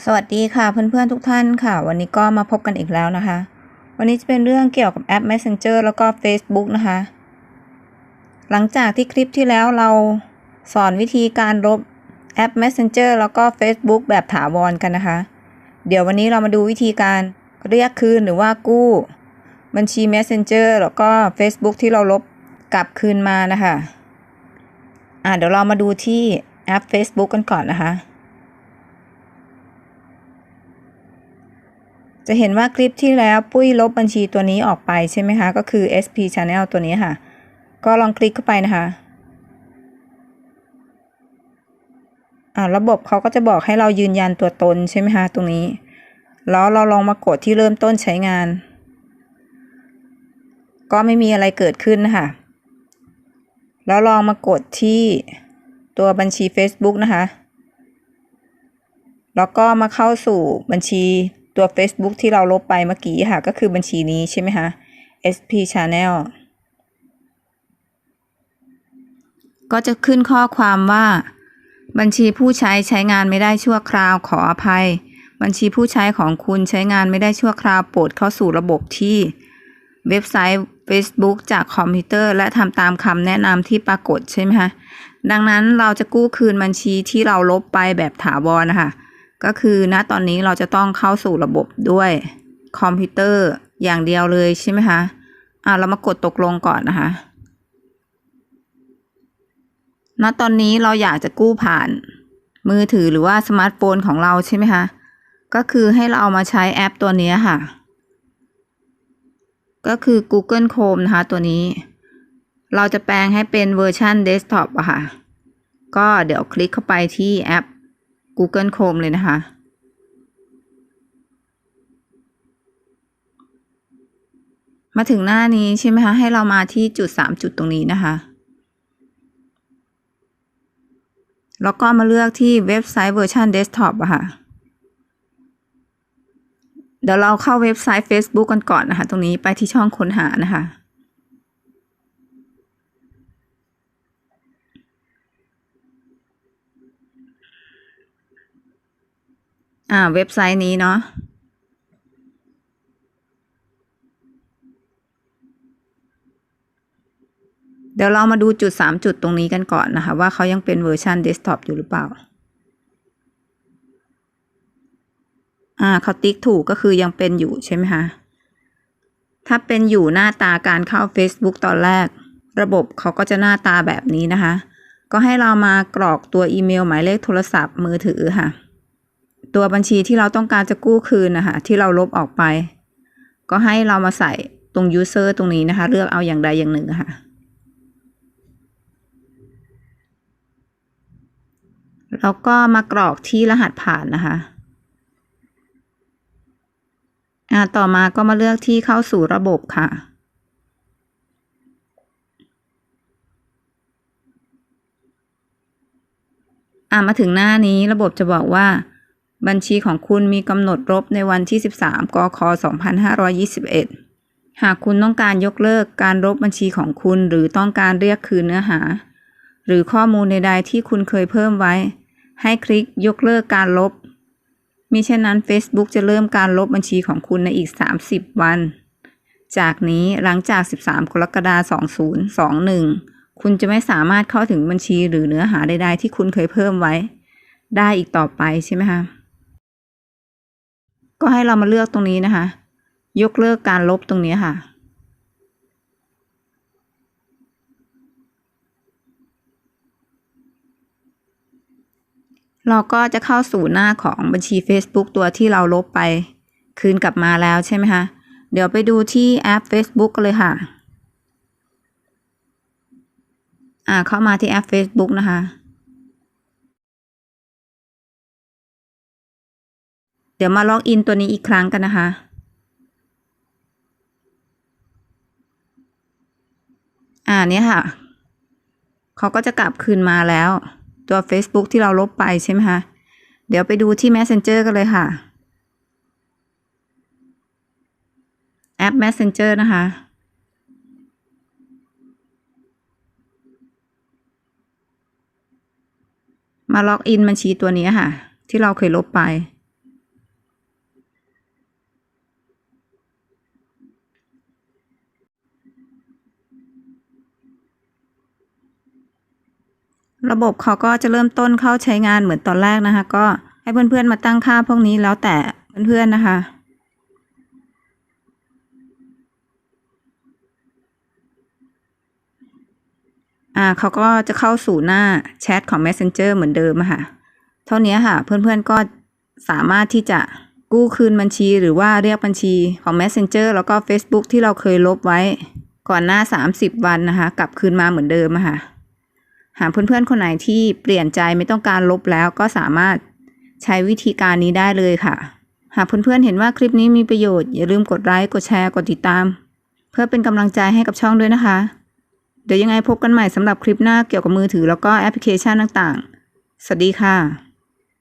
สวัสดีค่ะเพื่อนๆทุกท่านค่ะ วันนี้ก็มาพบกันอีกแล้วนะคะ วันนี้จะเป็นเรื่องเกี่ยวกับแอป Messenger แล้วก็ Facebook นะคะ หลังจากที่คลิปที่แล้วเราสอนวิธีการลบแอป Messenger แล้วก็ Facebook แบบถาวรกันนะคะ เดี๋ยววันนี้เรามาดูวิธีการเรียกคืนหรือว่ากู้ บัญชี Messenger แล้วก็ Facebook ที่เราลบกลับคืนมานะคะ อ่าเดี๋ยวเรามาดูที่แอป Facebook กันก่อนนะคะ จะเห็นว่าคลิปที่แล้วปุ้ยลบบัญชีตัวนี้ออกไปใช่ไหมคะ ก็คือ SP Channel ตัวนี้ค่ะ ก็ลองคลิกเข้าไปนะคะอ่าระบบเขาก็จะบอกให้เรายืนยันตัวตนใช่ไหมคะตรงนี้ แล้วเราลองมากดที่เริ่มต้นใช้งาน ก็ไม่มีอะไรเกิดขึ้นนะคะแล้วลองมากดที่ตัวบัญชี Facebook นะคะ แล้วก็มาเข้าสู่บัญชี ตัว Facebook ที่เราลบไปเมื่อกี้ค่ะ ก็คือบัญชีนี้ใช่ไหมคะ SP Channel ก็จะขึ้นข้อความว่า บัญชีผู้ใช้ใช้งานไม่ได้ชั่วคราวขออภัย บัญชีผู้ใช้ของคุณใช้งานไม่ได้ชั่วคราวโปรดเข้าสู่ระบบที่เว็บไซต์ Facebook จากคอมพิวเตอร์และทำตามคำแนะนำที่ปรากฏใช่ไหมคะดังนั้นเราจะกู้คืนบัญชีที่เราลบไปแบบถาวรนะคะ ก็คือณตอนนี้เราจะต้องเข้าสู่ระบบด้วยคอมพิวเตอร์อย่างเดียวเลยใช่ไหมคะอ่าเรามากดตกลงก่อนนะคะ ณตอนนี้เราอยากจะกู้ผ่านมือถือหรือว่าสมาร์ทโฟนของเราใช่ไหมคะ ก็คือให้เราเอามาใช้แอปตัวนี้ค่ะ ก็คือ Google Chrome นะคะตัวนี้ เราจะแปลงให้เป็นเวอร์ชันเดสก์ท็อปอะค่ะ ก็เดี๋ยวคลิกเข้าไปที่แอป Google Chrome เลยนะคะ มาถึงหน้านี้ใช่ไหมคะ ให้เรามาที่จุดสามจุดตรงนี้นะคะ แล้วก็มาเลือกที่เว็บไซต์เวอร์ชันเดสก์ท็อปอะค่ะ เดี๋ยวเราเข้าเว็บไซต์ Facebook กันก่อนนะคะ ตรงนี้ไปที่ช่องค้นหานะคะ อ่า เว็บไซต์นี้เนาะเดี๋ยวเรามาดูจุดสามจุดตรงนี้กันก่อนนะคะ ว่าเขายังเป็นเวอร์ชันเดสก์ท็อปอยู่หรือเปล่า อ่าเขาติ๊กถูกก็คือยังเป็นอยู่ใช่ไหมคะ ถ้าเป็นอยู่หน้าตาการเข้า Facebook ตอนแรก ระบบเขาก็จะหน้าตาแบบนี้นะคะ ก็ให้เรามากรอกตัวอีเมลหมายเลขโทรศัพท์มือถือค่ะ ตัวบัญชีที่เราต้องการจะกู้คืนนะคะที่เราลบออกไป ก็ให้เรามาใส่ตรง user ตรงนี้นะคะ เลือกเอาอย่างใดอย่างหนึ่งค่ะ แล้วก็มากรอกที่รหัสผ่านนะคะอ่าต่อมาก็มาเลือกที่เข้าสู่ระบบค่ะอ่ามาถึงหน้านี้ระบบจะบอกว่า บัญชีของคุณมีกำหนดลบในวันที่ 13 กค 2521 หากคุณต้องการยกเลิกการลบบัญชีของคุณหรือต้องการเรียกคืนเนื้อหา หรือข้อมูลใดๆที่คุณเคยเพิ่มไว้ ให้คลิกยกเลิกการลบ มิฉะนั้น Facebook จะเริ่มการลบบัญชีของคุณในอีก 30 วัน จากนี้หลังจาก 13 กรกฎาคม 2021 คุณจะไม่สามารถเข้าถึงบัญชีหรือเนื้อหาใด ๆ ที่คุณเคยเพิ่มไว้ ได้อีกต่อไปใช่ไหมคะ ก็ให้เรามาเลือกตรงนี้นะคะ ยกเลิกการลบตรงนี้ค่ะ เราก็จะเข้าสู่หน้าของบัญชี Facebook ตัวที่เราลบไป คืนกลับมาแล้วใช่ไหมคะ เดี๋ยวไปดูที่แอป Facebook กันเลยค่ะอ่าเข้ามาที่แอป Facebook นะคะ ดี๋ยวมาล็อกอินตัวนี้อีกครั้งกันนะคะ อ่าเนี่ยค่ะ เขาก็จะกลับคืนมาแล้ว ตัว Facebook ที่เราลบไปใช่ไหมคะ เดี๋ยวไปดูที่ Messenger กันเลยค่ะ แอป Messenger นะคะมาล็อกอินบัญชีตัวนี้ค่ะ ที่เราเคยลบไป ระบบเขาก็จะเริ่มต้นเข้าใช้งานเหมือนตอนแรกนะคะ ก็ให้เพื่อนๆมาตั้งค่าพวกนี้แล้วแต่เพื่อนๆนะคะอ่าเขาก็จะเข้าสู่หน้าแชทของ Messenger เหมือนเดิมค่ะ เท่านี้ค่ะ เพื่อนๆก็สามารถที่จะกู้คืนบัญชีหรือว่าเรียกบัญชีของ Messenger แล้วก็ Facebook ที่เราเคยลบไว้ก่อนหน้า 30 วันนะคะ กลับคืนมาเหมือนเดิมค่ะ หากเพื่อนๆคนไหนที่เปลี่ยนใจไม่ต้องการลบแล้วก็สามารถใช้วิธีการนี้ได้เลยค่ะ หากเพื่อนๆเห็นว่าคลิปนี้มีประโยชน์ อย่าลืมกดไลค์กดแชร์กดติดตาม เพื่อเป็นกำลังใจให้กับช่องด้วยนะคะ เดี๋ยวยังไงพบกันใหม่สำหรับคลิปหน้าเกี่ยวกับมือถือแล้วก็แอปพลิเคชันต่างๆ สวัสดีค่ะ